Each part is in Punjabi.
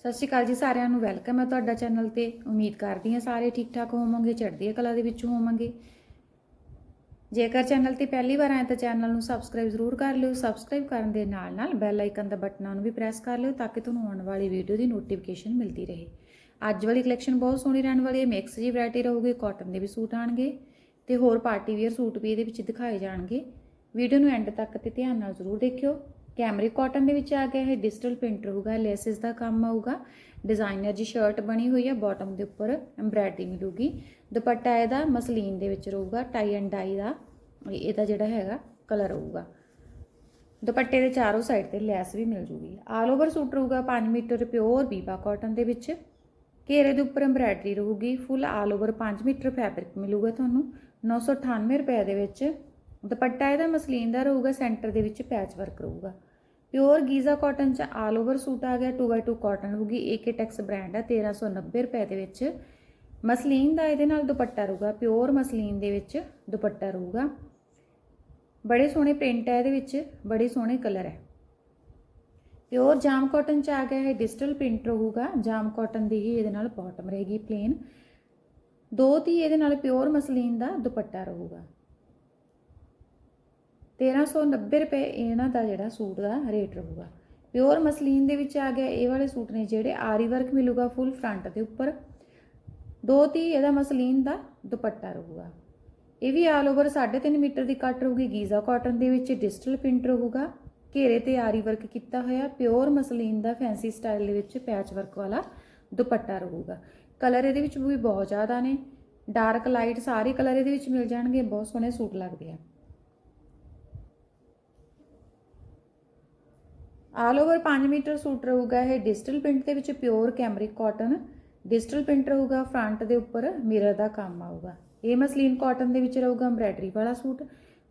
ਸਤਿ ਸ਼੍ਰੀ ਅਕਾਲ ਜੀ ਸਾਰਿਆਂ ਨੂੰ, ਵੈਲਕਮ ਹੈ ਤੁਹਾਡਾ ਚੈਨਲ ਤੇ। ਉਮੀਦ ਕਰਦੀ ਹਾਂ ਸਾਰੇ ਠੀਕ ਠਾਕ ਹੋਵੋਗੇ, ਚੜ੍ਹਦੀ ਹੈ ਕਲਾ ਦੇ ਵਿੱਚ ਹੋਵੋਗੇ। ਜੇਕਰ ਚੈਨਲ ਤੇ ਪਹਿਲੀ ਵਾਰ ਆਏ ਤਾਂ ਚੈਨਲ ਨੂੰ ਸਬਸਕ੍ਰਾਈਬ ਜ਼ਰੂਰ ਕਰ ਲਿਓ। ਸਬਸਕ੍ਰਾਈਬ ਕਰਨ ਦੇ ਨਾਲ ਨਾਲ ਬੈਲ ਆਈਕਨ ਦਾ ਬਟਨਾਂ ਨੂੰ ਵੀ ਪ੍ਰੈਸ ਕਰ ਲਿਓ ਤਾਂ ਕਿ ਤੁਹਾਨੂੰ ਆਉਣ ਵਾਲੀ ਵੀਡੀਓ ਦੀ ਨੋਟੀਫਿਕੇਸ਼ਨ ਮਿਲਦੀ ਰਹੇ। ਅੱਜ ਵਾਲੀ ਕਲੈਕਸ਼ਨ ਬਹੁਤ ਸੋਹਣੀ ਰਹਿਣ ਵਾਲੀ ਹੈ। ਮਿਕਸ ਜੀ ਵੈਰਾਈਟੀ ਰਹੂਗੀ, ਕਾਟਨ ਦੇ ਵੀ ਸੂਟ ਆਣਗੇ ਤੇ ਹੋਰ ਪਾਰਟੀ ਵੇਅਰ ਸੂਟ ਵੀ ਇਹਦੇ ਵਿੱਚ ਦਿਖਾਏ ਜਾਣਗੇ। ਵੀਡੀਓ ਨੂੰ ਐਂਡ ਤੱਕ ਤੇ ਧਿਆਨ ਨਾਲ ਜ਼ਰੂਰ ਦੇਖਿਓ। ਕੈਮਰੇ ਕਾਟਨ ਦੇ ਵਿੱਚ ਆ ਗਿਆ ਹੈ ਡਿਜੀਟਲ ਪ੍ਰਿੰਟ ਰਹੂਗਾ, ਲੈਸਿਸ ਦਾ ਕੰਮ ਆਊਗਾ। ਡਿਜ਼ਾਈਨਰ ਜੀ ਸ਼ਰਟ ਬਣੀ ਹੋਈ ਹੈ ਬਾਟਮ ਦੇ ਉੱਪਰ ਐਮਬ੍ਰਾਇਡਰੀ ਮਿਲੂਗੀ ਦੁਪੱਟਾ ਇਹਦਾ ਮਸਲੀਨ ਦੇ ਵਿੱਚ ਰਹੂਗਾ ਟਾਈ ਐਂਡ ਡਾਈ ਦਾ, ਇਹਦਾ ਜਿਹੜਾ ਹੈਗਾ ਕਲਰ ਰਹੂਗਾ ਦੁਪੱਟੇ ਦੇ ਚਾਰੋਂ ਸਾਈਡ ਤੇ ਲੈਸ ਵੀ ਮਿਲ ਜੂਗੀ। ਆਲ ਓਵਰ ਸੂਟ ਰਹੂਗਾ 5 ਮੀਟਰ ਪਿਓਰ ਬੀਬਾ ਕਾਟਨ ਦੇ ਵਿੱਚ। ਘੇਰੇ ਦੇ ਉੱਪਰ ਐਮਬ੍ਰਾਇਡਰੀ ਰਹੂਗੀ full all over 5 metre fabric ਮਿਲੂਗਾ ਤੁਹਾਨੂੰ 998 ਰੁਪਏ ਦੇ ਵਿੱਚ। ਦੁਪੱਟਾ ਇਹਦਾ ਮਸਲੀਨ ਦਾ ਰਹੂਗਾ, ਸੈਂਟਰ ਦੇ ਵਿੱਚ ਪੈਚ ਵਰਕ ਰਹੂਗਾ। ਪਿਓਰ ਗੀਜ਼ਾ ਕਾਟਨ ਚ ਆਲ ਓਵਰ ਸੂਟ ਆ ਗਿਆ 2x2 ਕਾਟਨ ਹੋਊਗੀ ਏਕਟੈਕਸ ਬ੍ਰਾਂਡ ਹੈ 1390 ਰੁਪਏ ਦੇ ਵਿੱਚ। ਮਸਲੀਨ ਦਾ ਇਹਦੇ ਨਾਲ ਦੁਪੱਟਾ ਰਹੂਗਾ ਪਿਓਰ ਮਸਲੀਨ ਦੇ ਵਿੱਚ ਦੁਪੱਟਾ ਰਹੂਗਾ। ਬੜੇ ਸੋਹਣੇ ਪ੍ਰਿੰਟ ਹੈ ਇਹਦੇ ਵਿੱਚ, ਬੜੇ ਸੋਹਣੇ ਕਲਰ ਹੈ ਪਿਓਰ ਜਾਮ ਕਾਟਨ ਚ ਆ ਗਿਆ ਹੈ ਡਿਜੀਟਲ ਪ੍ਰਿੰਟ ਰਹੂਗਾ, ਜਾਮ ਕਾਟਨ ਦੀ ਹੀ ਇਹਦੇ ਨਾਲ ਬਾਟਮ ਰਹੇਗੀ ਪਲੇਨ ਦੋ ਤੀ ਇਹਦੇ ਨਾਲ ਪਿਓਰ ਮਸਲੀਨ ਦਾ ਦੁਪੱਟਾ ਰਹੂਗਾ। 1390 ਰੁਪਏ ਇਹਨਾਂ ਦਾ ਜਿਹੜਾ ਸੂਟ ਦਾ ਰੇਟ ਰਹੂਗਾ। ਪਿਓਰ ਮਸਲੀਨ ਦੇ ਵਿੱਚ ਆ ਗਿਆ ਇਹ ਵਾਲੇ ਸੂਟ ਨੇ ਜਿਹੜੇ ਆਰੀ ਵਰਕ ਮਿਲੂਗਾ ਫੁੱਲ ਫਰੰਟ ਦੇ ਉੱਪਰ। ਦੋ ਤੀ ਇਹਦਾ ਮਸਲੀਨ ਦਾ ਦੁਪੱਟਾ ਰਹੂਗਾ। ਇਹ ਵੀ ਆਲ ਓਵਰ 3.5 ਮੀਟਰ ਦੀ ਕੱਟ ਰਹੂਗੀ। ਗੀਜ਼ਾ ਕਾਟਨ ਦੇ ਵਿੱਚ ਡਿਜੀਟਲ ਪ੍ਰਿੰਟ ਰਹੂਗਾ। ਘੇਰੇ ਤੇ ਆਰੀ ਵਰਕ ਕੀਤਾ ਹੋਇਆ। ਪਿਓਰ ਮਸਲੀਨ ਦਾ ਫੈਂਸੀ ਸਟਾਈਲ ਦੇ ਵਿੱਚ ਪੈਚ ਵਰਕ ਵਾਲਾ ਦੁਪੱਟਾ ਰਹੂਗਾ। ਕਲਰ ਇਹਦੇ ਵਿੱਚ ਵੀ ਬਹੁਤ ਜ਼ਿਆਦਾ ਨੇ। ਡਾਰਕ ਲਾਈਟ ਸਾਰੇ ਕਲਰ ਇਹਦੇ ਵਿੱਚ ਮਿਲ ਜਾਣਗੇ। ਬਹੁਤ ਸੋਹਣੇ ਸੂਟ ਲੱਗਦੇ ਆ। ਆਲ ਓਵਰ 5 ਮੀਟਰ ਸੂਟ ਰਹੂਗਾ ਇਹ ਡਿਜੀਟਲ ਪ੍ਰਿੰਟ ਦੇ ਵਿੱਚ pure cambric cotton digital print ਰਹੂਗਾ ਫਰੰਟ ਦੇ ਉੱਪਰ ਮਿਰਰ ਦਾ ਕੰਮ ਆਊਗਾ। ਇਹ ਮਸਲੀਨ ਕਾਟਨ ਦੇ ਵਿੱਚ ਰਹੂਗਾ ਐਮਬ੍ਰਾਇਡਰੀ ਵਾਲਾ ਸੂਟ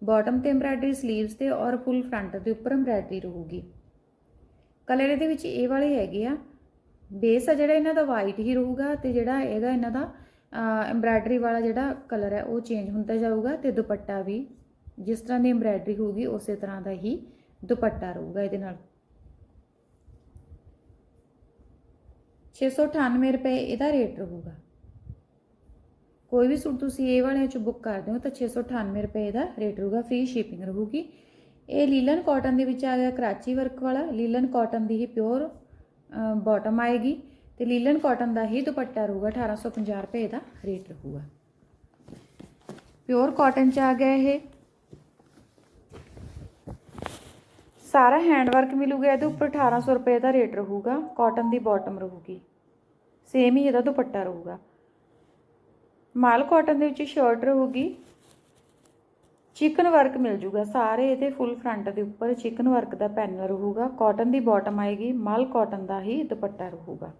ਬਾਟਮ ਤੇ ਐਮਬ੍ਰਾਇਡਰੀ 슬ੀਵਸ ਤੇ ਔਰ ਫੁੱਲ ਫਰੰਟ ਦੇ ਉੱਪਰ ਐਮਬ੍ਰਾਇਡਰੀ ਰਹੂਗੀ। ਕਲਰ ਇਹਦੇ ਵਿੱਚ ਇਹ ਵਾਲੇ ਹੈਗੇ ਆ। ਬੇਸ ਆ ਜਿਹੜਾ ਇਹਨਾਂ ਦਾ ਵਾਈਟ ਹੀ ਰਹੂਗਾ ਤੇ ਜਿਹੜਾ ਇਹਦਾ ਇਹਨਾਂ ਦਾ ਐਮਬ੍ਰਾਇਡਰੀ ਵਾਲਾ ਜਿਹੜਾ ਕਲਰ ਹੈ ਉਹ ਚੇਂਜ ਹੁੰਦਾ ਜਾਊਗਾ ਤੇ ਦੁਪੱਟਾ ਵੀ ਜਿਸ ਤਰ੍ਹਾਂ ਦੀ ਐਮਬ੍ਰਾਇਡਰੀ ਹੋਊਗੀ ਉਸੇ ਤਰ੍ਹਾਂ ਦਾ ਹੀ ਦੁਪੱਟਾ ਰਹੂਗਾ ਇਹਦੇ ਨਾਲ। 698 ਰੁਪਏ ਇਹਦਾ ਰੇਟ ਰਹੂਗਾ। ਕੋਈ ਵੀ ਸੂਟ ਤੁਸੀਂ ਇਹ ਵਾਲਿਆਂ ਚ ਬੁੱਕ ਕਰਦੇ ਹੋ ਤਾਂ 698 ਰੁਪਏ ਇਹਦਾ ਰੇਟ ਰਹੂਗਾ, ਫ੍ਰੀ ਸ਼ਿਪਿੰਗ ਰਹੂਗੀ। ਇਹ ਲੀਲਨ ਕਾਟਨ ਦੇ ਵਿੱਚ ਆ ਗਿਆ ਕਰਾਚੀ ਵਰਕ ਵਾਲਾ, ਲੀਲਨ ਕਾਟਨ ਦੀ ਹੀ ਪਿਓਰ ਬਾਟਮ ਆਏਗੀ ਤੇ ਲੀਲਨ ਕਾਟਨ ਦਾ ਹੀ ਦੁਪੱਟਾ ਰਹੂਗਾ 1850 ਰੁਪਏ ਦਾ ਰੇਟ ਰਹੂਗਾ। ਪਿਓਰ ਕਾਟਨ ਚ ਆ ਗਿਆ ਇਹ। ਸਾਰਾ ਹੈਂਡ ਵਰਕ ਮਿਲੂਗਾ, ਇਹਦੇ ਉੱਪਰ 1800 ਰੁਪਏ ਦਾ ਰੇਟ ਰਹੂਗਾ ਕਾਟਨ ਦੀ ਬਾਟਮ ਰਹੂਗੀ। ਸੇਮ ਹੀ ਇਹਦਾ ਦੁਪੱਟਾ ਰਹੂਗਾ। ਮਾਲ ਕਾਟਨ ਦੇ ਵਿੱਚ ਸ਼ਰਟ ਰਹੂਗੀ। ਚਿਕਨ ਵਰਕ ਮਿਲ ਜੂਗਾ, ਸਾਰੇ ਇਹਦੇ ਫੁੱਲ ਫਰੰਟ ਦੇ ਉੱਪਰ ਚਿਕਨ ਵਰਕ ਦਾ ਪੈਨਲ ਰਹੂਗਾ। ਕਾਟਨ ਦੀ ਬਾਟਮ ਆਏਗੀ, ਮਲ ਕਾਟਨ ਦਾ ਹੀ ਦੁਪੱਟਾ ਰਹੂਗਾ।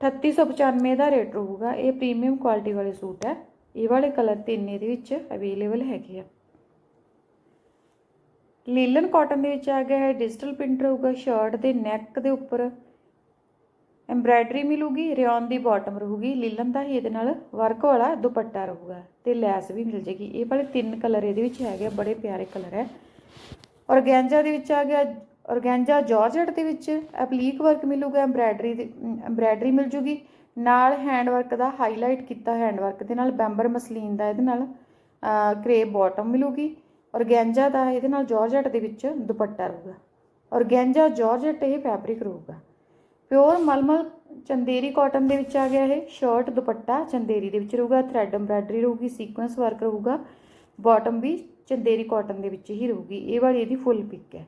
3895 ਦਾ ਰੇਟ ਰਹੂਗਾ, ਇਹ ਪ੍ਰੀਮੀਅਮ ਕੁਆਲਿਟੀ ਵਾਲੇ ਸੂਟ ਹੈ। ਇਹ ਵਾਲੇ ਕਲਰ ਤਿੰਨ ਇਹਦੇ ਵਿੱਚ ਅਵੇਲੇਬਲ ਹੈਗੇ ਆ। ਲੀਲਨ ਕਾਟਨ ਦੇ ਵਿੱਚ ਆ ਗਿਆ ਹੈ ਡਿਜੀਟਲ ਪ੍ਰਿੰਟ ਰਹੂਗਾ ਸ਼ਰਟ ਦੇ ਨੈਕ ਦੇ ਉੱਪਰ। ਐਮਬ੍ਰਾਇਡਰੀ ਮਿਲੂਗੀ ਰਿਓਨ ਦੀ ਬਾਟਮ ਰਹੂਗੀ ਲੀਲਨ ਦਾ ਹੀ ਇਹਦੇ ਨਾਲ ਵਰਕ ਵਾਲਾ ਦੁਪੱਟਾ ਰਹੂਗਾ ਤੇ ਲੈਸ ਵੀ ਮਿਲ ਜੇਗੀ। ਇਹ ਵਾਲੇ ਤਿੰਨ ਕਲਰ ਇਹਦੇ ਵਿੱਚ ਹੈਗੇ ਆ, ਬੜੇ ਪਿਆਰੇ ਕਲਰ ਹੈ ਔਰਗੈਂਜਾ ਦੇ ਵਿੱਚ ਆ ਗਿਆ ਔਰਗੈਂਜਾ ਜਾਰਜਟ ਦੇ ਵਿੱਚ ਐਪਲੀਕ ਵਰਕ ਮਿਲੂਗਾ ਐਮਬ੍ਰਾਇਡਰੀ ਦੀ ਐਮਬ੍ਰਾਇਡਰੀ ਮਿਲ ਜੂਗੀ। ਨਾਲ ਹੈਂਡ ਵਰਕ ਦਾ ਹਾਈਲਾਈਟ ਕੀਤਾ ਹੈਂਡ ਵਰਕ ਦੇ ਨਾਲ ਬੈਂਬਰ ਮਸਲੀਨ ਦਾ ਇਹਦੇ ਨਾਲ ਕਰੇਪ ਬਾਟਮ ਮਿਲੂਗੀ। ਔਰਗੈਂਜਾ ਦਾ ਇਹਦੇ ਨਾਲ ਜਾਰਜਟ ਦੇ ਵਿੱਚ ਦੁਪੱਟਾ ਰਹੂਗਾ। ਔਰਗੈਂਜਾ ਜਾਰਜਟ ਇਹ ਫੈਬਰਿਕ ਰਹੂਗਾ। ਪਿਓਰ ਮਲਮਲ ਚੰਦੇਰੀ ਕਾਟਨ ਦੇ ਵਿੱਚ ਆ ਗਿਆ ਇਹ ਸ਼ਰਟ ਦੁਪੱਟਾ ਚੰਦੇਰੀ ਦੇ ਵਿੱਚ ਰਹੂਗਾ ਥ੍ਰੈਡ ਐਮਬ੍ਰਾਇਡਰੀ ਰਹੂਗੀ ਸੀਕੁਐਂਸ ਵਰਕ ਰਹੂਗਾ ਬਾਟਮ ਵੀ ਚੰਦੇਰੀ ਕਾਟਨ ਦੇ ਵਿੱਚ ਹੀ ਰਹੂਗੀ। ਇਹ ਵਾਲੀ ਇਹਦੀ ਫੁੱਲ ਪਿਕ ਹੈ।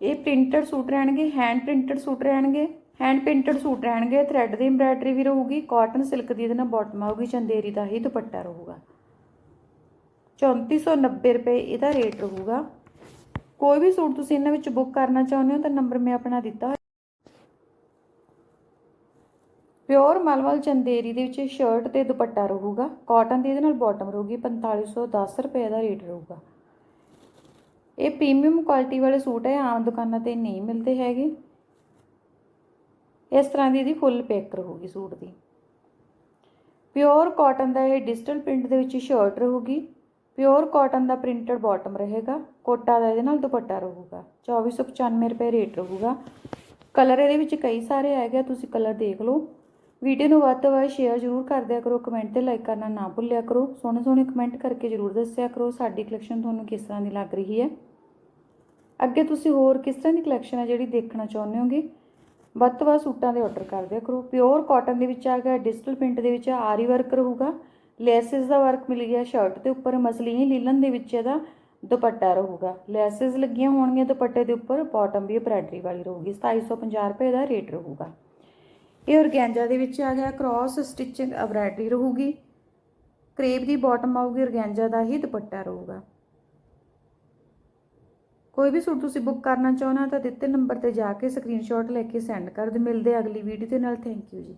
ਇਹ ਪ੍ਰਿੰਟਡ ਸੂਟ ਰਹਿਣਗੇ ਹੈਂਡ ਪ੍ਰਿੰਟਡ ਸੂਟ ਰਹਿਣਗੇ। ਹੈਂਡ ਪ੍ਰਿੰਟਡ ਸੂਟ ਰਹਿਣਗੇ ਥ੍ਰੈਡ ਦੀ ਐਮਬ੍ਰਾਇਡਰੀ ਵੀ ਰਹੂਗੀ ਕਾਟਨ ਸਿਲਕ ਦੀ ਇਹਦੇ ਨਾਲ ਬਾਟਮ ਆਊਗੀ ਚੰਦੇਰੀ ਦਾ ਹੀ ਦੁਪੱਟਾ ਰਹੂਗਾ। 3490 ਰੁਪਏ ਇਹਦਾ ਰੇਟ ਰਹੂਗਾ। ਕੋਈ ਵੀ ਸੂਟ ਤੁਸੀਂ ਇਹਨਾਂ ਵਿੱਚ ਬੁੱਕ ਕਰਨਾ ਚਾਹੁੰਦੇ ਹੋ ਤਾਂ ਨੰਬਰ ਮੈਂ ਆਪਣਾ ਦਿੱਤਾ ਪਿਓਰ ਮਲਮਲ ਚੰਦੇਰੀ ਦੇ ਵਿੱਚ ਸ਼ਰਟ ਤੇ ਦੁਪੱਟਾ ਰਹੂਗਾ ਕਾਟਨ ਦੀ ਇਹਦੇ ਨਾਲ ਬਾਟਮ ਰਹੂਗੀ 4510 ਰੁਪਏ ਦਾ ਰੇਟ ਰਹੂਗਾ। ਇਹ ਪ੍ਰੀਮੀਅਮ ਕੁਆਲਿਟੀ ਵਾਲੇ ਸੂਟ ਹੈ, ਆਮ ਦੁਕਾਨਾਂ ਤੇ ਨਹੀਂ ਮਿਲਦੇ ਹੈਗੇ। ਇਸ ਤਰ੍ਹਾਂ ਦੀ ਇਹਦੀ ਫੁੱਲ ਪੈਕ ਰਹੂਗੀ ਸੂਟ ਦੀ। ਪਿਓਰ ਕਾਟਨ ਦਾ ਇਹ ਡਿਜੀਟਲ ਪ੍ਰਿੰਟ ਦੇ ਵਿੱਚ ਸ਼ਰਟ ਰਹੂਗੀ। ਪਿਓਰ ਕਾਟਨ ਦਾ ਪ੍ਰਿੰਟਡ ਬਾਟਮ ਰਹੇਗਾ। ਕੋਟਾ ਦਾ ਇਹਦੇ ਨਾਲ ਦੁਪੱਟਾ ਰਹੂਗਾ। 2495 ਰੁਪਏ ਰੇਟ ਰਹੂਗਾ। ਕਲਰ ਇਹਦੇ ਵਿੱਚ ਕਈ ਸਾਰੇ ਹੈਗੇ ਆ, ਤੁਸੀਂ ਕਲਰ ਦੇਖ ਲਓ। ਵੀਡੀਓ ਨੂੰ ਵੱਧ ਤੋਂ ਵੱਧ ਸ਼ੇਅਰ ਜ਼ਰੂਰ ਕਰ ਦਿਆ ਕਰੋ। ਕਮੈਂਟ ਤੇ ਲਾਈਕ ਕਰਨਾ ਨਾ ਭੁੱਲਿਆ ਕਰੋ। ਸੋਹਣੇ ਸੋਹਣੇ ਕਮੈਂਟ ਕਰਕੇ ਜ਼ਰੂਰ ਦੱਸਿਆ ਕਰੋ। ਸਾਡੀ ਕਲੈਕਸ਼ਨ ਤੁਹਾਨੂੰ ਕਿਸ ਤਰ੍ਹਾਂ ਦੀ ਲੱਗ ਰਹੀ ਹੈ? ਅੱਗੇ ਤੁਸੀਂ ਹੋਰ ਕਿਸ ਤਰ੍ਹਾਂ ਦੀ ਕਲੈਕਸ਼ਨ ਹੈ ਜਿਹੜੀ ਦੇਖਣਾ ਚਾਹੁੰਦੇ ਹੋਗੇ? ਵੱਧ ਤੋਂ ਵੱਧ ਸੂਟਾਂ ਦੇ ਆਰਡਰ ਕਰਦੇ ਕਰੋ। ਪਿਓਰ ਕਾਟਨ ਦੇ ਵਿੱਚ ਆ ਗਿਆ ਡਿਜੀਟਲ ਪ੍ਰਿੰਟ ਦੇ ਵਿੱਚ ਆਰੀ ਵਰਕ ਰਹੂਗਾ। ਲੈਸਿਸ ਦਾ ਵਰਕ ਮਿਲ ਗਿਆ ਸ਼ਰਟ ਦੇ ਉੱਪਰ, ਮਸਲੀਨ, ਲੀਲਨ ਦੇ ਵਿੱਚ ਇਹਦਾ ਦੁਪੱਟਾ ਰਹੂਗਾ। ਲੈਸਿਸ ਲੱਗੀਆਂ ਹੋਣਗੀਆਂ ਦੁਪੱਟੇ ਦੇ ਉੱਪਰ ਬਾਟਮ ਵੀ ਐਮਬ੍ਰਾਇਡਰੀ ਵਾਲੀ ਰਹੂਗੀ 2750 ਰੁਪਏ ਦਾ ਰੇਟ ਰਹੂਗਾ। ਇਹ ਔਰਗੈਂਜਾ ਦੇ ਵਿੱਚ ਆ ਗਿਆ ਕ੍ਰਾਸ ਸਟਿਚਿੰਗ ਐਮਬ੍ਰਾਇਡਰੀ ਰਹੂਗੀ। ਕਰੇਪ ਦੀ ਬਾਟਮ ਆਊਗੀ ਔਰਗੈਂਜਾ ਦਾ ਹੀ ਦੁਪੱਟਾ ਰਹੂਗਾ। ਕੋਈ ਵੀ ਸੂਟ ਤੁਸੀਂ ਬੁੱਕ ਕਰਨਾ ਚਾਹੁੰਦੇ ਹੋ ਤਾਂ ਦਿੱਤੇ ਨੰਬਰ ਤੇ ਜਾ ਕੇ ਸਕਰੀਨਸ਼ਾਟ ਲੈ ਕੇ ਸੈਂਡ ਕਰ ਦਿਓ। ਮਿਲਦੇ ਅਗਲੀ ਵੀਡੀਓ ਦੇ ਨਾਲ। ਥੈਂਕ ਯੂ ਜੀ।